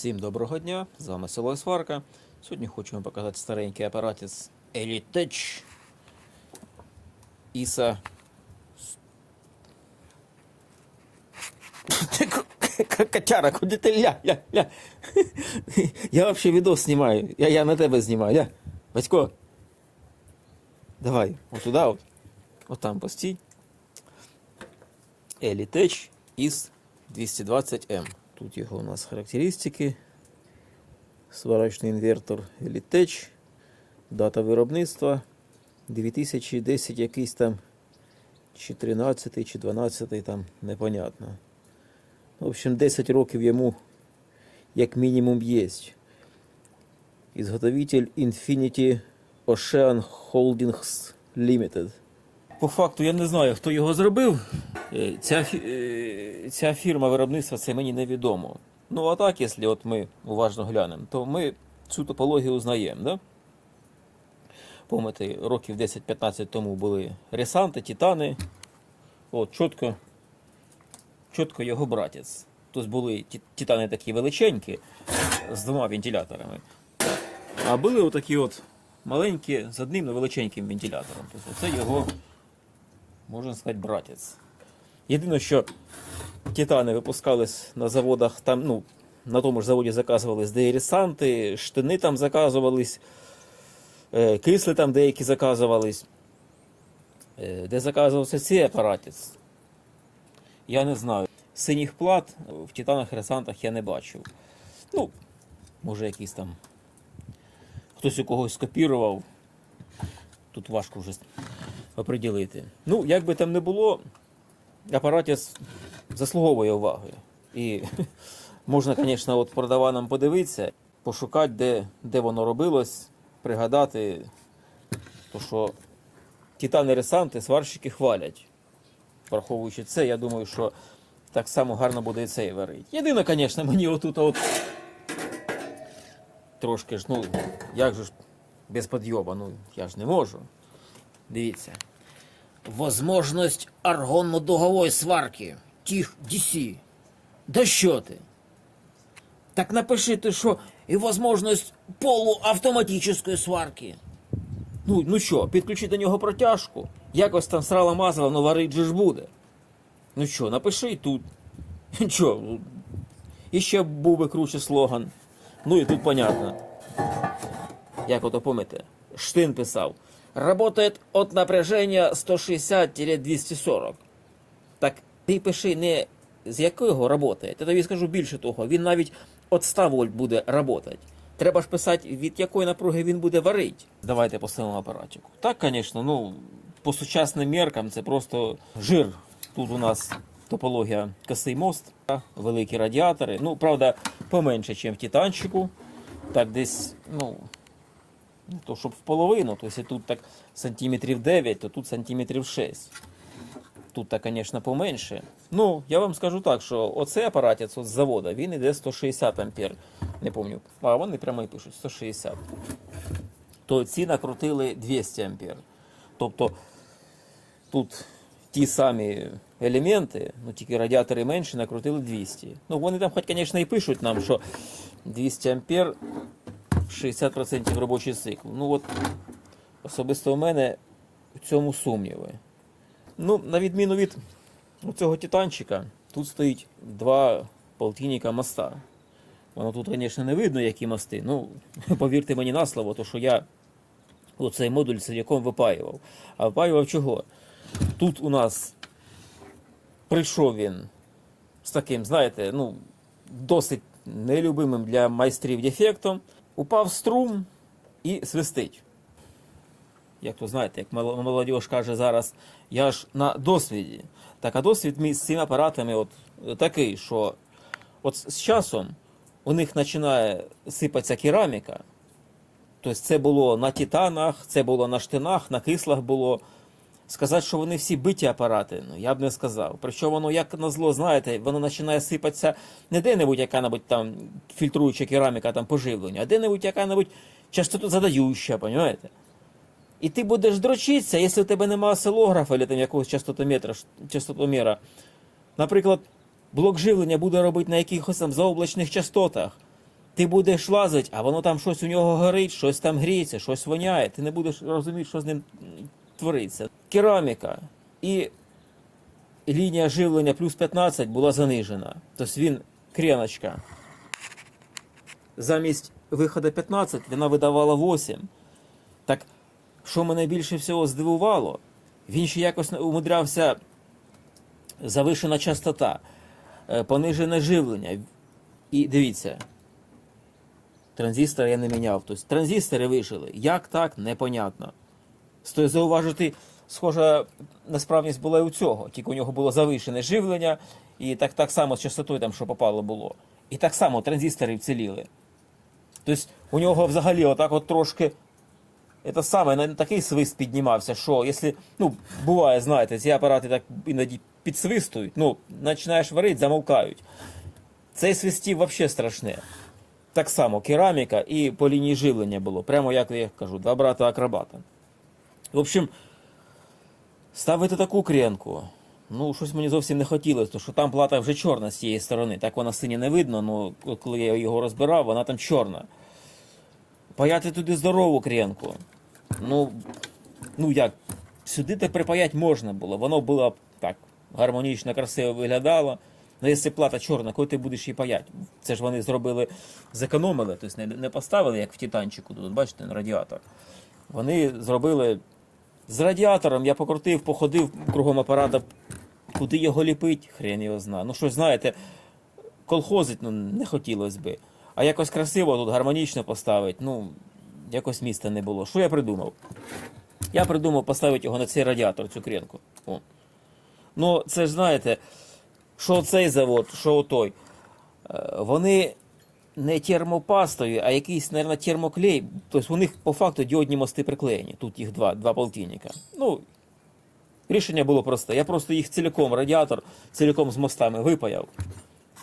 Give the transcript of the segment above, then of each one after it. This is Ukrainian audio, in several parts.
Всім доброго дня! З вами село Сварка. Сьогодні хочу вам показати старенький апаратець Elitech ISA. Котяра, куди ти ля, ля, ля. Я взагалі відос знімаю. Я, я на тебе знімаю. Ля. Батько. Давай, от туди от. От там постій. Elitech IS 220M. Тут його у нас характеристики. Сварочний інвертор Elitech. Дата виробництва 2010 якийсь там чи 13 чи 12 там непонятно. В общем, 10 років йому як мінімум є. Ізготовитель Infinity Ocean Holdings Limited. По факту я не знаю, хто його зробив. Е, Ця, е, ця фірма виробництва це мені невідомо. Ну, а так, якщо от ми уважно глянемо, то ми цю топологію знаємо. Да? Пам'ятаєте, років 10-15 тому були ресанти, титани. От, чітко, чітко його братець. Тобто були титани такі величенькі з двома вентиляторами. А були отакі от маленькі з одним невеличеньким вентилятором. Тобто це його, можна сказати, братець. Єдине, що титани випускались на заводах, там, ну, на тому ж заводі заказувались деєресанти, штани там заказувались, е, кисли там деякі заказувались. Е, Де заказувався цей апаратець? Я не знаю. Синіх плат в титанах ресантах я не бачив. Ну, може, якийсь там. Хтось у когось скопірував. Тут важко вже оприділити. Ну, як би там не було, апаратець заслуговує уваги. І можна, звісно, от продаванам подивитися, пошукати, де, де воно робилось, пригадати, то що титани ресанти сварщики хвалять. Враховуючи це, я думаю, що так само гарно буде і цей варить. Єдине, звісно, мені отут от трошки ж, ну, як же ж без підйоба, ну я ж не можу. Дивіться. Возможность аргонно-дуговой сварки. Тих DC. Да що ти? Так напиши ти, що і возможность полуавтоматичної сварки. Ну, ну що, підключи до нього протяжку. Якось там срала мазала, но варить же ж буде. Ну що, напиши тут. Що, ну, і ще був би круче слоган. Ну і тут понятно. Як ото помните, Штин писав. Работает от напряження 160-240. Так ти пиши не з якого работає. Я тобі скажу більше того, він навіть от 100 вольт буде работать. Треба ж писати, від якої напруги він буде варити. Давайте поставимо апаратику. Так, звісно, ну, по сучасним меркам це просто жир. Тут у нас топологія косий мост, великі радіатори. Ну, правда, поменше, ніж в титанчику. Так, десь, ну, то щоб в половину, то якщо тут так сантиметрів 9, то тут сантиметрів 6. Тут, так, звісно, поменше. Ну, я вам скажу так, що оцей апаратець з завода, він іде 160 ампер. Не пам'ятаю. А вони прямо і пишуть 160. То ці накрутили 200 ампер. Тобто тут ті самі елементи, ну тільки радіатори менші, накрутили 200. Ну, вони там, хоч, звісно, і пишуть нам, що 200 ампер 60% робочий цикл. Ну от особисто у мене в цьому сумніви. Ну, на відміну від цього титанчика, тут стоїть два полтинника моста. Воно тут, звісно, не видно, які мости. Ну, повірте мені на слово, то що я оцей модуль ціляком випаював. А випаював чого? Тут у нас прийшов він з таким, знаєте, ну, досить нелюбимим для майстрів дефектом. Упав струм і свистить. Як то знаєте, як мол- молодіж каже зараз, я ж на досвіді. Так, а досвід мій з цими апаратами от такий, що от з часом у них починає сипатися кераміка. Тобто це було на титанах, це було на штинах, на кислах було. Сказати, що вони всі биті апарати, ну я б не сказав. Причому воно, як на зло, знаєте, воно починає сипатися не де-небудь яка-небудь там фільтруюча кераміка там поживлення, а де-небудь яка-небудь частоту задаюча, розумієте? І ти будеш дрочитися, якщо в тебе немає осцилографа або там якогось частотометра, частотомера. Наприклад, блок живлення буде робити на якихось там заоблачних частотах. ти будеш лазити, а воно там щось у нього горить, щось там гріється, щось воняє. Ти не будеш розуміти, що з ним твориться. Кераміка і лінія живлення плюс 15 була занижена. Тобто він креночка. Замість виходу 15 вона видавала 8. Так що мене більше всього здивувало, він ще якось умудрявся завишена частота, е, понижене живлення. І дивіться, транзистор я не міняв. Тобто транзистори вижили. Як так, непонятно. Стоїть зауважити, схожа несправність була і у цього. Тільки у нього було завишене живлення, і так, так само з частотою, там, що попало, було. І так само транзистори вціліли. Тобто у нього взагалі отак от трошки. Це саме на такий свист піднімався, що якщо, ну, буває, знаєте, ці апарати так іноді підсвистують, ну, починаєш варити, замовкають. Цей свистів взагалі страшне. Так само кераміка і по лінії живлення було. Прямо як я кажу, два брата акробата. В общем, ставити таку кренку. Ну, щось мені зовсім не хотілося, тому що там плата вже чорна з цієї сторони. Так вона синя не видно, але коли я його розбирав, вона там чорна. Паяти туди здорову кренку. Ну, ну як, сюди те припаять можна було. Воно було так гармонічно, красиво виглядало. Ну, якщо плата чорна, коли ти будеш її паяти? Це ж вони зробили, зекономили, тобто не, не поставили, як в Титанчику, тут, бачите, на радіатор. Вони зробили з радіатором, я покрутив, походив кругом апарата, куди його ліпить, хрен його зна. Ну, щось, знаєте, колхозить ну, не хотілося би. А якось красиво тут гармонічно поставити, ну, якось міста не було. Що я придумав? Я придумав поставити його на цей радіатор, цю кренку. О. Ну, це ж знаєте, що цей завод, що той. Е, Вони не термопастою, а якийсь, мабуть, термоклей. Тобто у них по факту діодні мости приклеєні. Тут їх два, два полтинника. Ну, рішення було просте. Я просто їх цілком, радіатор, цілком з мостами випаяв.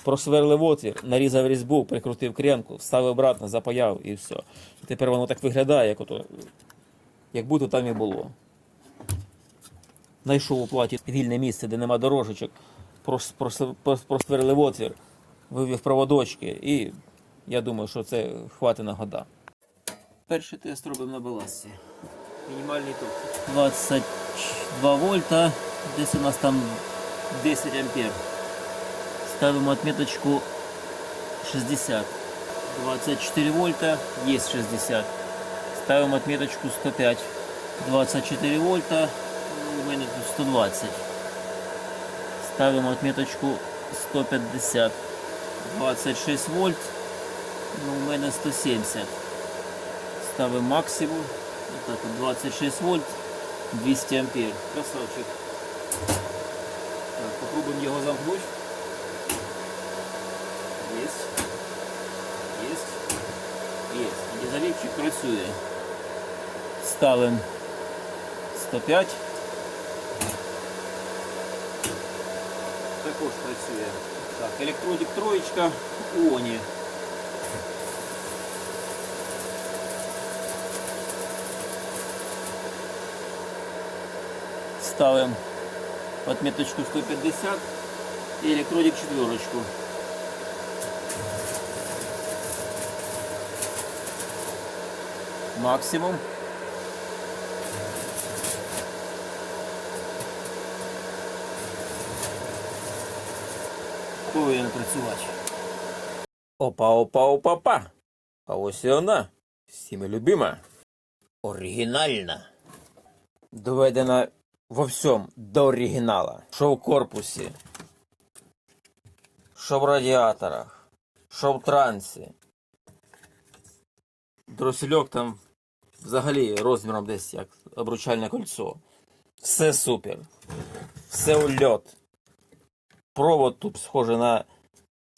Просверлив отвір, нарізав різьбу, прикрутив кренку, вставив обратно, запаяв і все. Тепер воно так виглядає, як, ото, як будто там і було. Знайшов у платі вільне місце, де нема дорожечок, прос- прос- прос- просверлив отвір, вивів проводочки і я думаю, що це хватить на года. Перший тест робимо на баласі. Мінімальний ток. 22 вольта, десь у нас там 10 ампер. Ставимо отметочку 60. 24 вольта, есть 60. Ставим отметочку 105. 24 вольта, ну, у мене тут 120. Ставимо отметочку 150. 26 вольт, ну, у мене 170. Ставимо максимум. Отак от 26 вольт, 200 ампер. Красавчик. Так, попробуємо його замкнути. Есть. Есть. Есть. Дізелівчик працює. Ставимо 105. Також працює. Так, електродик троєчка у Оні. Ставимо отметочку 150 и электродик четверочку. Максимум. Повинен працювати. Опа, опа, опа, опа. А ось і вона. Всіми любима. Оригінальна. Доведена во всьому до оригінала. Що в корпусі, що в радіаторах, що в трансі. Дросельок там взагалі розміром десь як обручальне кольцо. Все супер. Все ульот. Провод тут схоже на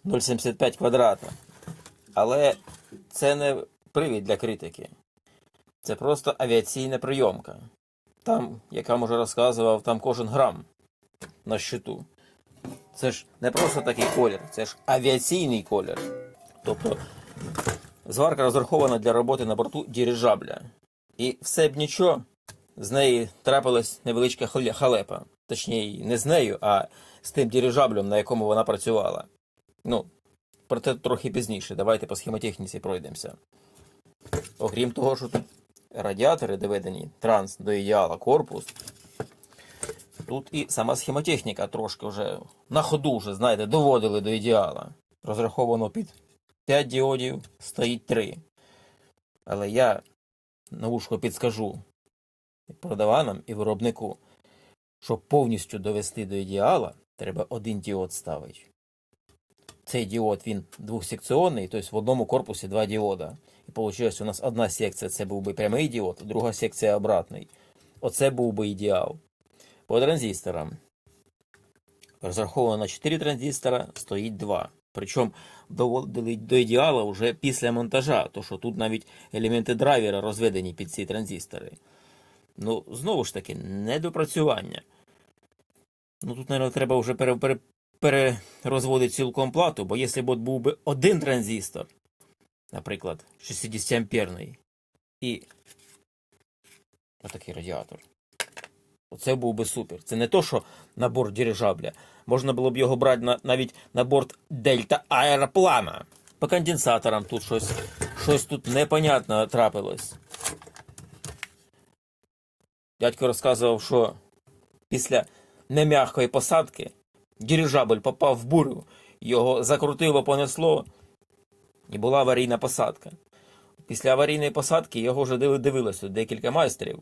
0,75 квадрата. Але це не привід для критики. Це просто авіаційна прийомка. Там, як я вам вже розказував, там кожен грам на щиту. Це ж не просто такий колір, це ж авіаційний колір. Тобто зварка розрахована для роботи на борту дирижабля. І все б нічого, з неї трапилась невеличка халепа. Точніше, не з нею, а з тим дирижаблем, на якому вона працювала. Ну, проте трохи пізніше. Давайте по схемотехніці пройдемося. Окрім того, що тут радіатори доведені транс до ідеала корпус. Тут і сама схемотехніка трошки вже на ходу, вже, знаєте, доводили до ідеала. Розраховано під 5 діодів, стоїть 3. Але я на вушко підскажу продаванам і виробнику, щоб повністю довести до ідеала, треба один діод ставити. Цей діод він двохсекціонний, тобто в одному корпусі два діода. І виходить, у нас одна секція це був би прямий діод, друга секція обратний. Оце був би ідеал. По транзисторам. Розраховано на 4 транзистора, стоїть 2. Причому доводили до ідеала вже після монтажа, то що тут навіть елементи драйвера розведені під ці транзистори. Ну, знову ж таки, недопрацювання. Ну тут, мабуть, треба вже пере, пере, перерозводити цілком плату, бо якщо б був би один транзистор, наприклад, 60 амперний, і отакий радіатор. Оце був би супер. Це не то, що набор дирижабля. Можна було б його брати на, навіть на борт Дельта аероплана. По конденсаторам тут щось, щось тут непонятно трапилось. Дядько розказував, що після нем'якої посадки дирижабль попав в бурю, його закрутило, понесло, і була аварійна посадка. Після аварійної посадки його вже диви- дивилось тут декілька майстрів.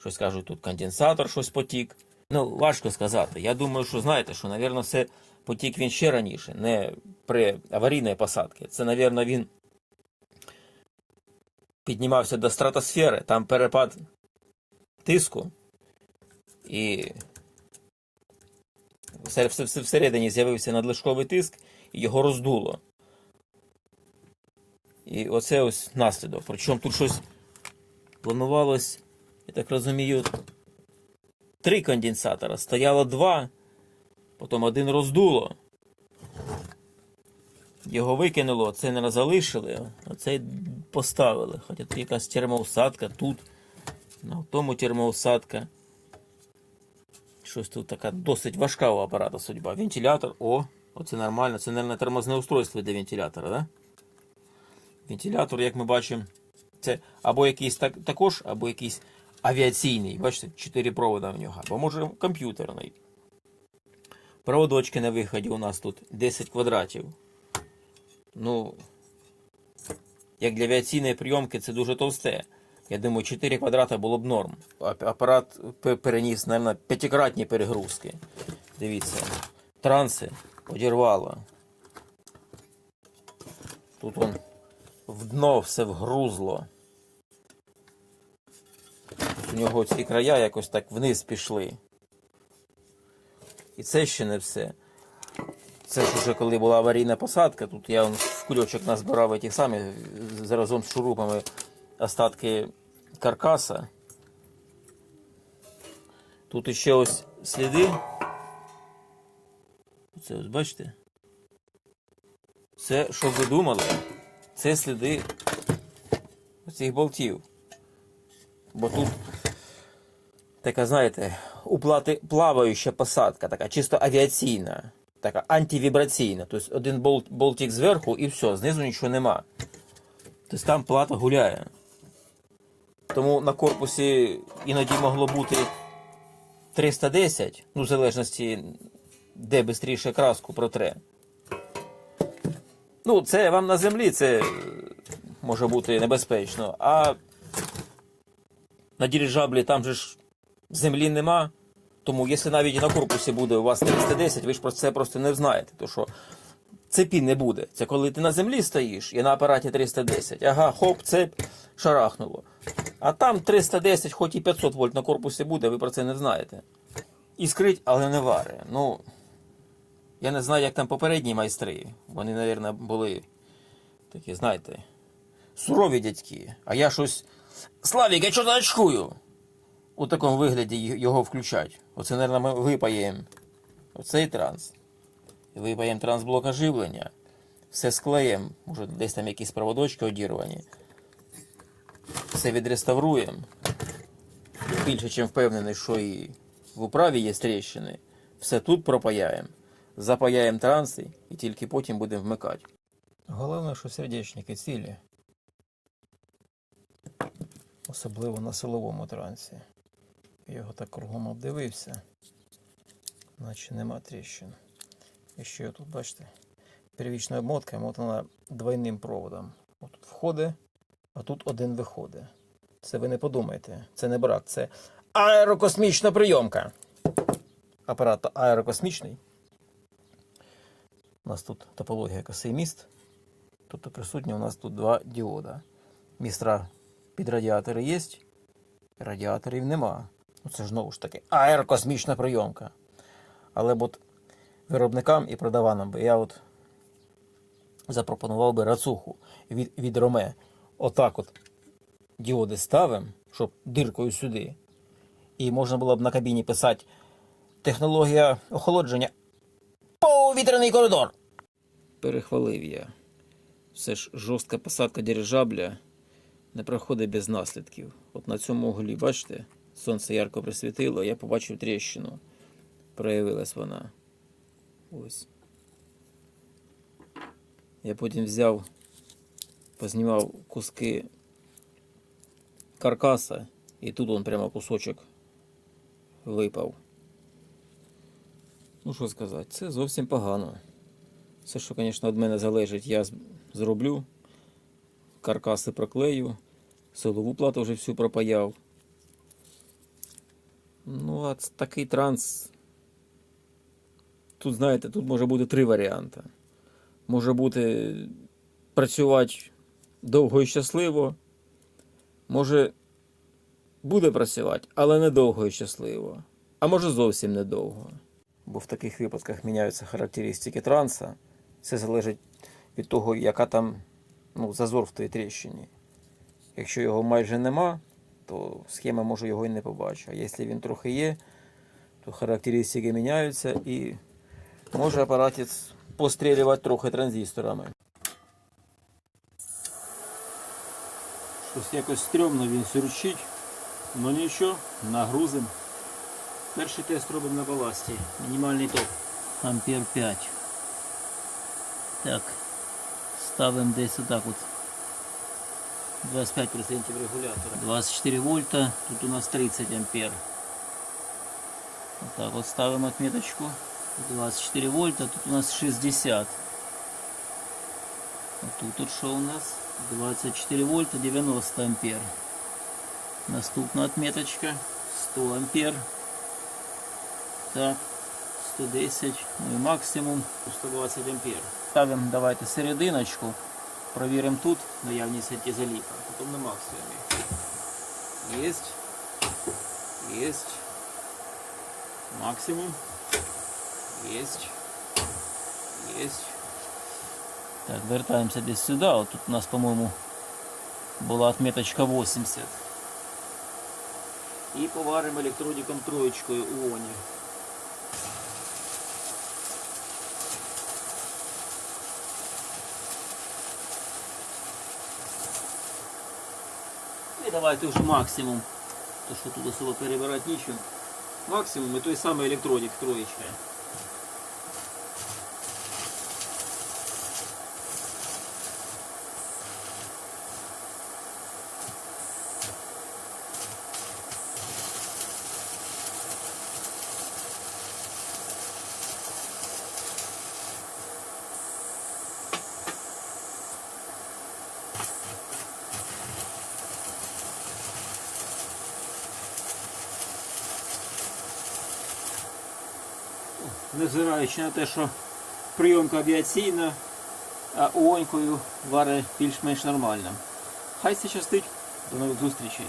Щось кажуть, тут конденсатор щось потік. Ну, важко сказати. Я думаю, що знаєте, що, напевно, все потік він ще раніше, не при аварійній посадці. Це, напевно, він піднімався до стратосфери, там перепад тиску, і все- все- все- всередині з'явився надлишковий тиск, і його роздуло. І оце ось наслідок. Причому тут щось планувалось, я так розумію, три конденсатора. Стояло два, потім один роздуло. Його викинуло, це не залишили, а цей поставили. Хоча тут якась термоусадка, тут, на тому термоусадка. Щось тут така досить важка у апарата судьба. Вентилятор, о, оце нормально. Це, мабуть, тормозне устройство для вентилятора, да? Вентилятор, як ми бачимо, це або якийсь так, також, або якийсь авіаційний. Бачите, 4 провода в нього, або може комп'ютерний. Проводочки на виході у нас тут 10 квадратів. Ну, як для авіаційної прийомки це дуже товсте. Я думаю, 4 квадрата було б норм. Апарат переніс, мабуть, п'ятикратні перегрузки. Дивіться, транси одірвало. Тут он в дно все вгрузло. У нього ці края якось так вниз пішли. І це ще не все. Це ж уже коли була аварійна посадка, тут я в кульочок назбирав ті самі разом з шурупами остатки каркаса. Тут іще ось сліди. Це ось бачите? Це, що ви думали, це сліди цих болтів. Бо тут така, знаєте, уплати плаваюча посадка, така чисто авіаційна, така антивібраційна. Тобто один болт, болтик зверху і все, знизу нічого нема. Тобто там плата гуляє. Тому на корпусі іноді могло бути 310, ну, в залежності, де швидше краску протре. Ну, це вам на землі це е, може бути небезпечно. А на дирижаблі там же ж землі нема. Тому, якщо навіть на корпусі буде у вас 310, ви ж про це просто не знаєте. То що цепі не буде. Це коли ти на землі стоїш і на апараті 310. Ага, хоп, цеп шарахнуло. А там 310, хоч і 500 вольт на корпусі буде, ви про це не знаєте. Іскрить, але не варе. Ну, я не знаю, як там попередні майстри. Вони, мабуть, були такі, знаєте, сурові дядьки. А я щось. Славік, я що очкую? У такому вигляді його включать. Оце, мабуть, ми випаємо оцей транс. Випаємо трансблок оживлення. Все склеїмо. Може, десь там якісь проводочки одірвані. Все відреставруємо. Більше, чим впевнений, що і в управі є тріщини. Все тут пропаяємо. Запаяємо транси і тільки потім будемо вмикати. Головне, що сердечники цілі. Особливо на силовому трансі. Я його так кругом обдивився. Наче нема тріщин. І ще тут, бачите, первічна обмотка мотана двойним проводом. Отут входить, а тут один виходить. Це ви не подумайте, це не брак, це аерокосмічна прийомка. Апарат аерокосмічний. У нас тут топологія косий міст. Тобто присутні у нас тут два діода. Містра під радіатори є, радіаторів нема. Ну це ж знову ж таки аерокосмічна прийомка. Але от виробникам і продаванам би я от запропонував би рацуху від, від Роме. Отак от діоди ставимо, щоб диркою сюди. І можна було б на кабіні писати технологія охолодження повітряний коридор. Перехвалив я. Все ж жорстка посадка дирижабля не проходить без наслідків. От на цьому углі, бачите, сонце ярко присвітило, я побачив тріщину. Проявилась вона. Ось. Я потім взяв, познімав куски каркаса, і тут он прямо кусочок випав. Ну, що сказати, це зовсім погано. Все, що, звісно, від мене залежить, я зроблю. Каркаси проклею, силову плату вже всю пропаяв. Ну, а такий транс. Тут, знаєте, тут може бути три варіанти. Може бути працювати довго і щасливо. Може буде працювати, але недовго і щасливо. А може зовсім недовго. Бо в таких випадках міняються характеристики транса. Це залежить від того, яка там ну, зазор в тій тріщині. Якщо його майже нема, то схема може його і не побачити. А якщо він трохи є, то характеристики міняються і може апаратець пострілювати трохи транзисторами. Щось якось стрьомно він сюрчить, ну нічого, нагрузим. Перший тест робимо на баласті. Мінімальний ток. Ампер 5. Так. Ставимо десь отак от. 25% регулятора. 24 вольта. Тут у нас 30 ампер. Отак от ставимо отметочку. 24 вольта. Тут у нас 60. А тут от що у нас? 24 вольта 90 ампер. Наступна отметочка 100 ампер. Так, 110, ну і максимум 120 ампер. Ставимо давайте серединочку, провіримо тут наявність антизаліпа, потім на максимумі. Єсть. Єсть. Максимум. Єсть. Єсть. Так, вертаємося десь сюди. От тут у нас, по-моєму, була отметочка 80. І поваримо електродиком троєчкою у оні. Давайте вже максимум. То що тут особо перебирати нічого. Максимум і той самий электроник троєчка. Незважаючи на те, що прийомка авіаційна, а уонькою варить більш-менш нормально. Хай це щастить. До нових зустрічей.